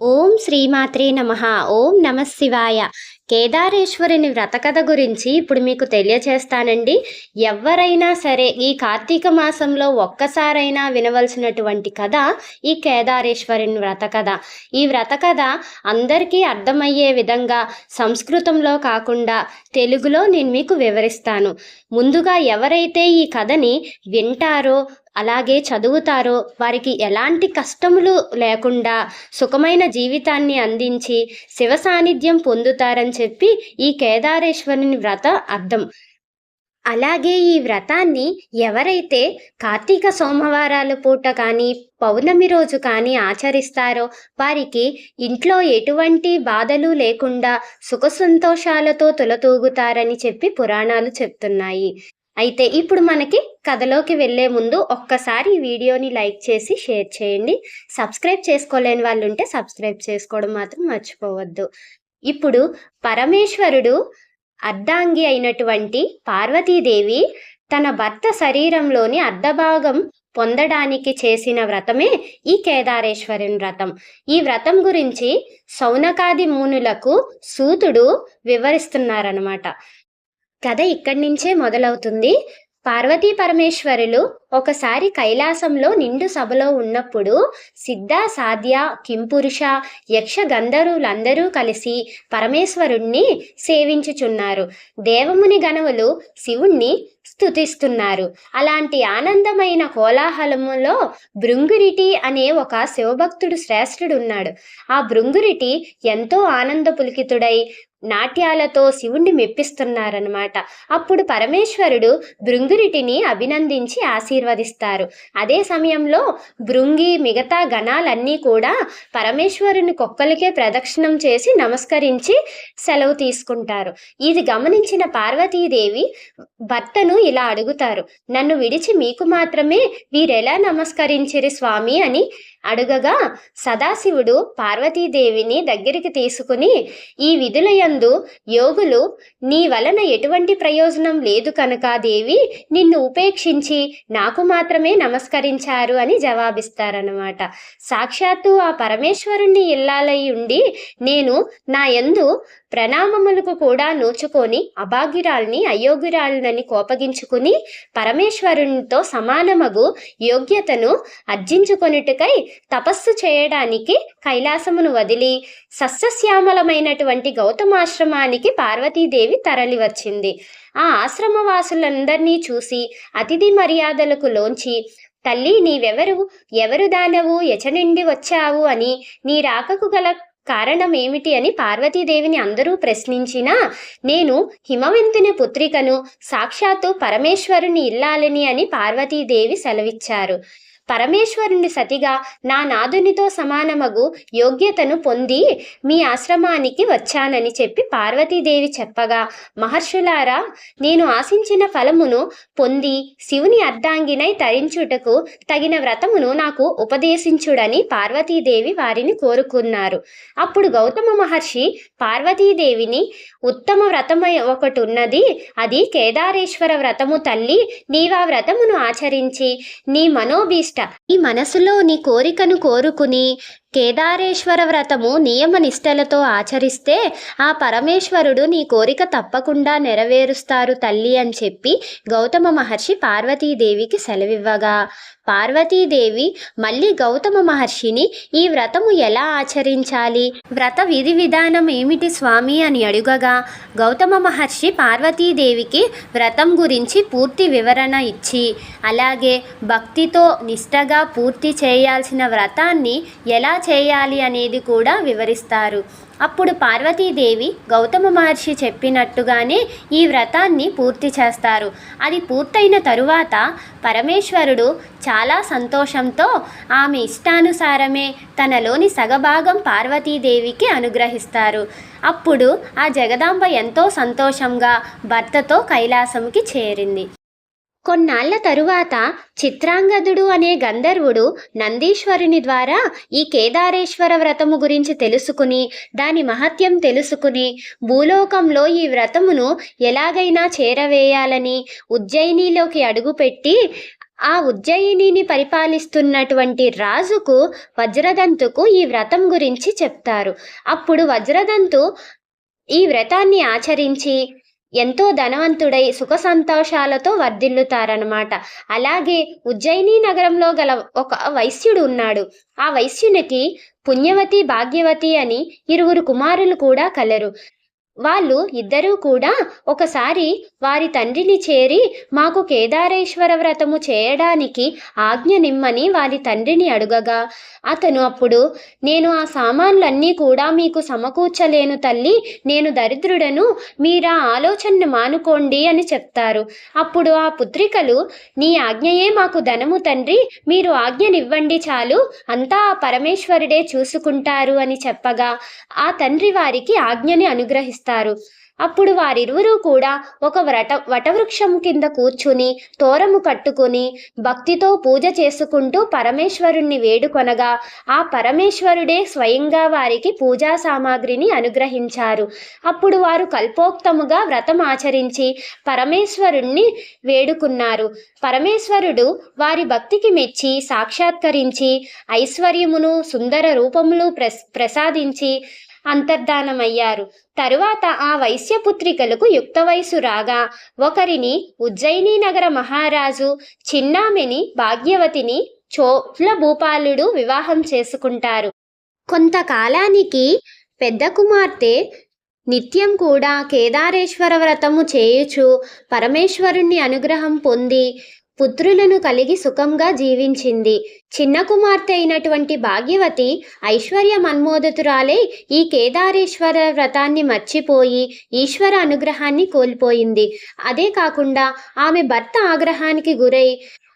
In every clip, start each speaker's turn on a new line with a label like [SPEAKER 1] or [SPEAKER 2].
[SPEAKER 1] ఓం శ్రీమాత్రే నమ. ఓం నమ శివాయ. కేదారేశ్వరుని వ్రతకథ గురించి ఇప్పుడు మీకు తెలియచేస్తానండి. ఎవరైనా సరే ఈ కార్తీక మాసంలో ఒక్కసారైనా వినవలసినటువంటి కథ ఈ కేదారేశ్వరుని వ్రతకథ ఈ వ్రతకథ అందరికీ అర్థమయ్యే విధంగా సంస్కృతంలో కాకుండా తెలుగులో నేను మీకు వివరిస్తాను. ముందుగా ఎవరైతే ఈ కథని వింటారో అలాగే చదువుతారో వారికి ఎలాంటి కష్టములు లేకుండా సుఖమైన జీవితాన్ని అందించి శివ సాన్నిధ్యం పొందుతారని చెప్పి ఈ కేదారేశ్వరుని వ్రత అర్థం. అలాగే ఈ వ్రతాన్ని ఎవరైతే కార్తీక సోమవారాల పూట కానీ పౌర్ణమి రోజు కానీ ఆచరిస్తారో వారికి ఇంట్లో ఎటువంటి బాధలు లేకుండా సుఖ సంతోషాలతో తులతూగుతారని చెప్పి పురాణాలు చెప్తున్నాయి. అయితే ఇప్పుడు మనకి కథలోకి వెళ్ళే ముందు ఒక్కసారి ఈ వీడియోని లైక్ చేసి షేర్ చేయండి. సబ్స్క్రైబ్ చేసుకోలేని వాళ్ళు ఉంటే సబ్స్క్రైబ్ చేసుకోవడం మాత్రం మర్చిపోవద్దు. ఇప్పుడు పరమేశ్వరుడు అర్ధాంగి అయినటువంటి పార్వతీదేవి తన భర్త శరీరంలోని అర్ధభాగం పొందడానికి చేసిన వ్రతమే ఈ కేదారేశ్వరుని వ్రతం. ఈ వ్రతం గురించి సౌనకాది మూనులకు సూతుడు వివరిస్తున్నారనమాట కథ ఇక్కడి నుంచే మొదలవుతుంది. పార్వతీ పరమేశ్వరులు ఒకసారి కైలాసంలో నిండు సభలో ఉన్నప్పుడు సిద్ధ సాధ్య కింపురుష యక్ష గంధర్వులందరూ కలిసి పరమేశ్వరుణ్ణి సేవించుచున్నారు. దేవముని గణవులు శివుణ్ణి స్తుతిస్తున్నారు. అలాంటి ఆనందమైన కోలాహలములో భృంగురిటి అనే ఒక శివభక్తుడు శ్రేష్ఠుడు ఉన్నాడు ఆ భృంగురిటి ఎంతో ఆనంద పులికితుడై నాట్యాలతో శివుణ్ణి మెప్పిస్తున్నారనమాట అప్పుడు పరమేశ్వరుడు భృంగురిటిని అభినందించి ఆశీర్వదిస్తారు. అదే సమయంలో భృంగి మిగతా గణాలన్నీ కూడా పరమేశ్వరుని కుక్కలకే ప్రదక్షిణం చేసి నమస్కరించి సెలవు తీసుకుంటారు. ఇది గమనించిన పార్వతీదేవి భర్తను ఇలా అడుగుతారు. నన్ను విడిచి మీకు మాత్రమే వీరెలా నమస్కరించిరి స్వామి అని అడుగగా సదాశివుడు పార్వతీదేవిని దగ్గరికి తీసుకుని ఈ విధులయందు యోగులు నీ వలన ఎటువంటి ప్రయోజనం లేదు కనుక దేవి నిన్ను ఉపేక్షించి నాకు మాత్రమే నమస్కరించారు అని జవాబిస్తారనమాట సాక్షాత్తు ఆ పరమేశ్వరుణ్ణి ఇల్లాలై ఉండి నేను నా యందు ప్రణామములకు కూడా నోచుకొని అభాగ్యురాల్ని అయోగ్యురాలనని కోపగించుకుని పరమేశ్వరునితో సమానమగు యోగ్యతను అర్జించుకొనుటకై తపస్సు చేయడానికి కైలాసమును వదిలి సస్యశ్యామలమైనటువంటి గౌతమాశ్రమానికి పార్వతీదేవి తరలివచ్చింది. ఆ ఆశ్రమవాసులందరినీ చూసి అతిథి మర్యాదలకు లోంచి తల్లి నీవెవరు? ఎవరు దానవు? ఎచనిండి వచ్చావు? అని నీ రాకకు గల కారణం ఏమిటి అని పార్వతీదేవిని అందరూ ప్రశ్నించినా నేను హిమవంతుని పుత్రికను సాక్షాత్తు పరమేశ్వరుని ఇల్లాలని అని పార్వతీదేవి సెలవిచ్చారు. పరమేశ్వరుని సతిగా నా నాదునితో సమానమగు యోగ్యతను పొంది మీ ఆశ్రమానికి వచ్చానని చెప్పి పార్వతీదేవి చెప్పగా మహర్షులారా నేను ఆశించిన ఫలమును పొంది శివుని అర్ధాంగినై తరించుటకు తగిన వ్రతమును నాకు ఉపదేశించుడని పార్వతీదేవి వారిని కోరుకున్నారు. అప్పుడు గౌతమ మహర్షి పార్వతీదేవిని ఉత్తమ వ్రతము ఒకటి ఉన్నది అది కేదారేశ్వర వ్రతము తల్లి నీవా వ్రతమును ఆచరించి నీ మనోభీష్ట ఈ మనసులో నీ కోరికను కోరుకుని కేదారేశ్వర వ్రతము నియమ నిష్టలతో ఆచరిస్తే ఆ పరమేశ్వరుడు నీ కోరిక తప్పకుండా నెరవేరుస్తారు తల్లి అని చెప్పి గౌతమ మహర్షి పార్వతీదేవికి సెలవివ్వగా. పార్వతీదేవి మళ్ళీ గౌతమ మహర్షిని ఈ వ్రతము ఎలా ఆచరించాలి? వ్రత విధి విధానం ఏమిటి స్వామి? అని అడుగగా. గౌతమ మహర్షి పార్వతీదేవికి వ్రతం గురించి పూర్తి వివరణ ఇచ్చి అలాగే భక్తితో నిష్టగా పూర్తి చేయాల్సిన వ్రతాన్ని ఎలా చేయాలి అనేది కూడా వివరిస్తారు. అప్పుడు పార్వతీదేవి గౌతమ మహర్షి చెప్పినట్టుగానే ఈ వ్రతాన్ని పూర్తి చేస్తారు. అది పూర్తయిన తరువాత పరమేశ్వరుడు చాలా సంతోషంతో ఆమె ఇష్టానుసారమే తనలోని సగభాగం పార్వతీదేవికి అనుగ్రహిస్తారు. అప్పుడు ఆ జగదాంబ ఎంతో సంతోషంగా భర్తతో కైలాసంకి చేరింది. కొన్నాళ్ళ తరువాత చిత్రాంగదుడు అనే గంధర్వుడు నందీశ్వరుని ద్వారా ఈ కేదారేశ్వర వ్రతము గురించి తెలుసుకుని దాని మహత్యం తెలుసుకుని భూలోకంలో ఈ వ్రతమును ఎలాగైనా చేరవేయాలని ఉజ్జయినిలోకి అడుగుపెట్టి ఆ ఉజ్జయినిని పరిపాలిస్తున్నటువంటి రాజుకు వజ్రదంతుకు ఈ వ్రతం గురించి చెప్తారు. అప్పుడు వజ్రదంతు ఈ వ్రతాన్ని ఆచరించి ఎంతో ధనవంతుడై సుఖ సంతోషాలతో వర్ధిల్లుతారనమాట అలాగే ఉజ్జయిని నగరంలో గల ఒక వైశ్యుడు ఉన్నాడు. ఆ వైశ్యునికి పుణ్యవతి భాగ్యవతి అని ఇరువురు కుమారులు కూడా కలరు. వాళ్ళు ఇద్దరూ కూడా ఒకసారి వారి తండ్రిని చేరి మాకు కేదారేశ్వర వ్రతము చేయడానికి ఆజ్ఞ నిమ్మని వారి తండ్రిని అడుగగా. అతను అప్పుడు నేను ఆ సామాన్లన్నీ కూడా మీకు సమకూర్చలేను తల్లి నేను దరిద్రుడను మీరా ఆలోచనను మానుకోండి అని చెప్తారు. అప్పుడు ఆ పుత్రికలు నీ ఆజ్ఞయే మాకు ధనము తండ్రి మీరు ఆజ్ఞనివ్వండి చాలు అంతా ఆ పరమేశ్వరుడే చూసుకుంటారు అని చెప్పగా ఆ తండ్రి వారికి ఆజ్ఞని అనుగ్రహిస్తారు. అప్పుడు వారిరువురు కూడా ఒక వ్రట వటవృక్షం కింద కూర్చుని తోరము కట్టుకుని భక్తితో పూజ చేసుకుంటూ పరమేశ్వరుణ్ణి వేడుకొనగా ఆ పరమేశ్వరుడే స్వయంగా వారికి పూజా సామాగ్రిని అనుగ్రహించారు. అప్పుడు వారు కల్పోక్తముగా వ్రతం ఆచరించి పరమేశ్వరుణ్ణి వేడుకున్నారు. పరమేశ్వరుడు వారి భక్తికి మెచ్చి సాక్షాత్కరించి ఐశ్వర్యమును సుందర రూపములు ప్రసాదించి అంతర్ధానమయ్యారు. తరువాత ఆ వైశ్యపుత్రికలకు యుక్త వయసు రాగా ఒకరిని ఉజ్జయిని నగర మహారాజు చిన్నామిని భాగ్యవతిని చోట్ల భూపాలుడు వివాహం చేసుకుంటారు. కొంతకాలానికి పెద్ద కుమార్తె నిత్యం కూడా కేదారేశ్వర వ్రతము చేయుచు పరమేశ్వరుణ్ణి అనుగ్రహం పొంది పుత్రులను కలిగి సుఖంగా జీవించింది. చిన్న కుమార్తె అయినటువంటి భాగ్యవతి ఐశ్వర్య మన్మోదతురాలే ఈ కేదారేశ్వర వ్రతాన్ని మర్చిపోయి ఈశ్వర అనుగ్రహాన్ని కోల్పోయింది. అదే కాకుండా ఆమె భర్త ఆగ్రహానికి గురై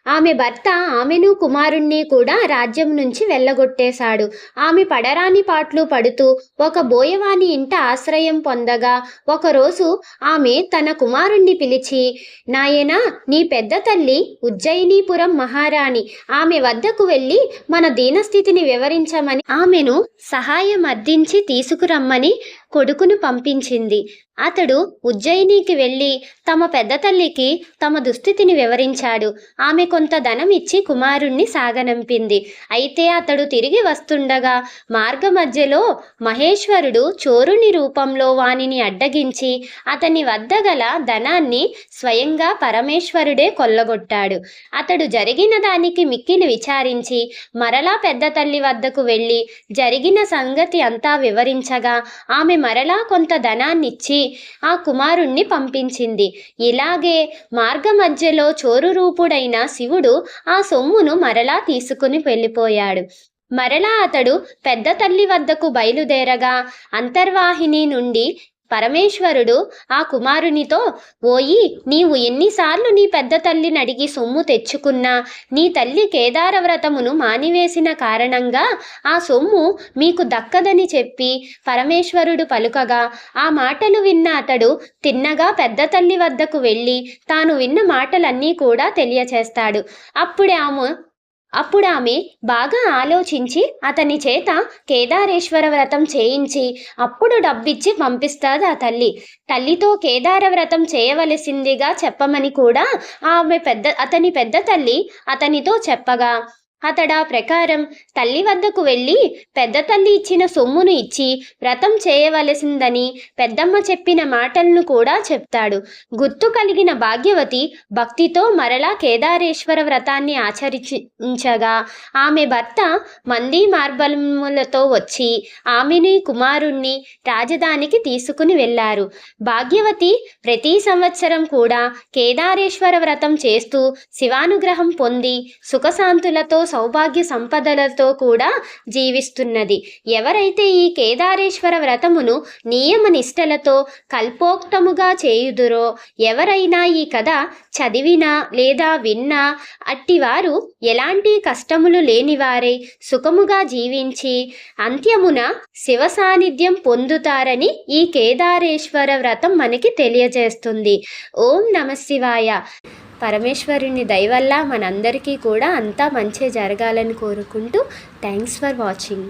[SPEAKER 1] ఆమె భర్త ఆమెను కుమారుణ్ణి కూడా రాజ్యం నుంచి వెళ్ళగొట్టేశాడు. ఆమె పడరాని పాట్లు పడుతూ ఒక బోయవాని ఇంట ఆశ్రయం పొందగా ఒకరోజు ఆమె తన కుమారుణ్ణి పిలిచి నాయనా నీ పెద్ద తల్లి ఉజ్జయినీపురం మహారాణి. ఆమె వద్దకు వెళ్ళి మన దీనస్థితిని వివరించమని ఆమెను సహాయం అర్థించి తీసుకురమ్మని కొడుకును పంపించింది. అతడు ఉజ్జయినికి వెళ్ళి తమ పెద్ద తల్లికి తమ దుస్థితిని వివరించాడు. ఆమె కొంత ధనం ఇచ్చి కుమారుణ్ణి సాగనంపింది. అయితే అతడు తిరిగి వస్తుండగా మార్గ మధ్యలో మహేశ్వరుడు చోరుని రూపంలో వానిని అడ్డగించి అతని వద్ద గల ధనాన్ని స్వయంగా పరమేశ్వరుడే కొల్లగొట్టాడు. అతడు జరిగిన దానికి మిక్కిలి విచారించి మరలా పెద్ద తల్లి వద్దకు వెళ్ళి జరిగిన సంగతి అంతా వివరించగా ఆమె మరలా కొంత ధనాన్నిచ్చి ఆ కుమారుణ్ణి పంపించింది. ఇలాగే మార్గ మధ్యలో చోరు రూపుడైన శివుడు ఆ సొమ్మును మరలా తీసుకుని వెళ్ళిపోయాడు. మరలా అతడు పెద్ద తల్లి వద్దకు బయలుదేరగా అంతర్వాహిని నుండి పరమేశ్వరుడు ఆ కుమారునితో ఓయి నీవు ఎన్నిసార్లు నీ పెద్ద తల్లిని అడిగి సొమ్ము తెచ్చుకున్నా నీ తల్లి కేదార వ్రతమును మానివేసిన కారణంగా ఆ సొమ్ము మీకు దక్కదని చెప్పి పరమేశ్వరుడు పలుకగా ఆ మాటలు విన్న అతడు తిన్నగా పెద్ద తల్లి వద్దకు వెళ్ళి తాను విన్న మాటలన్నీ కూడా తెలియచేస్తాడు. అప్పుడే ఆమె అప్పుడు ఆమె బాగా ఆలోచించి అతని చేత కేదారేశ్వర వ్రతం చేయించి అప్పుడు డబ్బిచ్చి పంపిస్తాది ఆ తల్లి. తల్లితో కేదార వ్రతం చేయవలసిందిగా చెప్పమని కూడా ఆమె పెద్ద అతని పెద్ద తల్లి అతనితో చెప్పగా అతడా ప్రకారం తల్లి వద్దకు వెళ్ళి పెద్ద తల్లి ఇచ్చిన సొమ్మును ఇచ్చి వ్రతం చేయవలసిందని పెద్దమ్మ చెప్పిన మాటలను కూడా చెప్తాడు. గుర్తు కలిగిన భాగ్యవతి భక్తితో మరలా కేదారేశ్వర వ్రతాన్ని ఆచరించగా ఆమె భర్త మంది మార్బలములతో వచ్చి ఆమెని కుమారుణ్ణి రాజధానికి తీసుకుని వెళ్ళారు. భాగ్యవతి ప్రతి సంవత్సరం కూడా కేదారేశ్వర వ్రతం చేస్తూ శివానుగ్రహం పొంది సుఖశాంతులతో సౌభాగ్య సంపదలతో కూడా జీవిస్తున్నది. ఎవరైతే ఈ కేదారేశ్వర వ్రతమును నియమ నిష్టలతో కల్పోక్తముగా చేయుదురో ఎవరైనా ఈ కథ చదివినా లేదా విన్నా అట్టివారు ఎలాంటి కష్టములు లేనివారై సుఖముగా జీవించి అంత్యమున శివ సాన్నిధ్యం పొందుతారని ఈ కేదారేశ్వర వ్రతం మనకి తెలియజేస్తుంది. ఓం నమ శివాయ. పరమేశ్వరుని దయవల్ల మనందరికీ కూడా అంతా మంచి జరగాలని కోరుకుంటూ థ్యాంక్స్ ఫర్ వాచింగ్.